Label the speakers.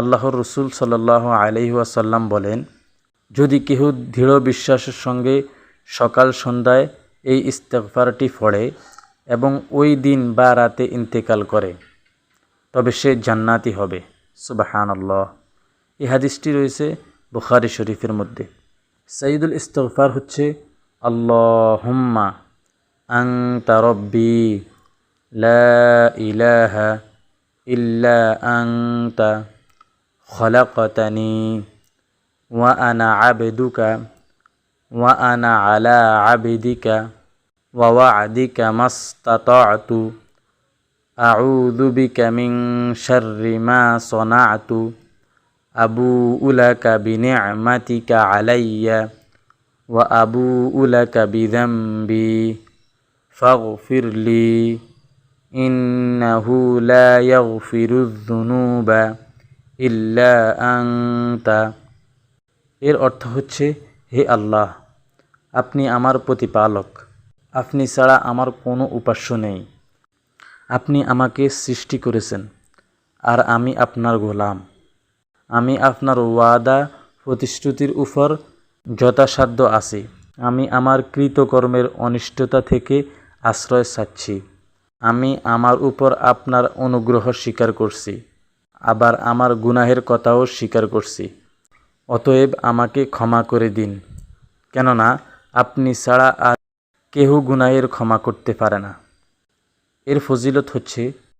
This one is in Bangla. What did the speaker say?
Speaker 1: আল্লাহর রসুল সাল্লাহ আলহি আসাল্লাম বলেন, যদি কেহ দৃঢ় বিশ্বাসের সঙ্গে সকাল সন্ধ্যায় এই ইস্তেগফারটি পড়ে এবং ওই দিন বা রাতে ইন্তেকাল করে, তবে সে জান্নাতি হবে। সুবাহান আল্লাহ এই হাদিসটি রয়েছে বুখারি শরীফের মধ্যে। সাইদুল ইস্তফার হচ্ছে, আল্লাহুম্মা আং রব্বি লা ইলাহা ইল্লা আংতা خلقتني وأنا عبدك وأنا على عبدك ووعدك ما استطعت. أعوذ بك من شر ما صنعت. أبوء لك بنعمتك علي وأبوء لك بذنبي. فاغفر لي إنه لا يغفر الذنوب. ইল্লা আংতা এর অর্থ হচ্ছে, হে আল্লাহ, আপনি আমার প্রতিপালক। আপনি ছাড়া আমার কোনো উপাস্য নেই। আপনি আমাকে সৃষ্টি করেছেন, আর আমি আপনার গোলাম। আমি আপনার ওয়াদা প্রতিশ্রুতির উপর যথাসাধ্য আছি। আমি আমার কৃতকর্মের অনিষ্টতা থেকে আশ্রয় চাচ্ছি। আমি আমার উপর আপনার অনুগ্রহ স্বীকার করছি। আবার আমার গুনাহের কথাও স্বীকার করছি। অতএব আমাকে ক্ষমা করে দিন। কেননা আপনি ছাড়া আর কেহ গুনাহের ক্ষমা করতে পারে না। এর ফজিলত হচ্ছে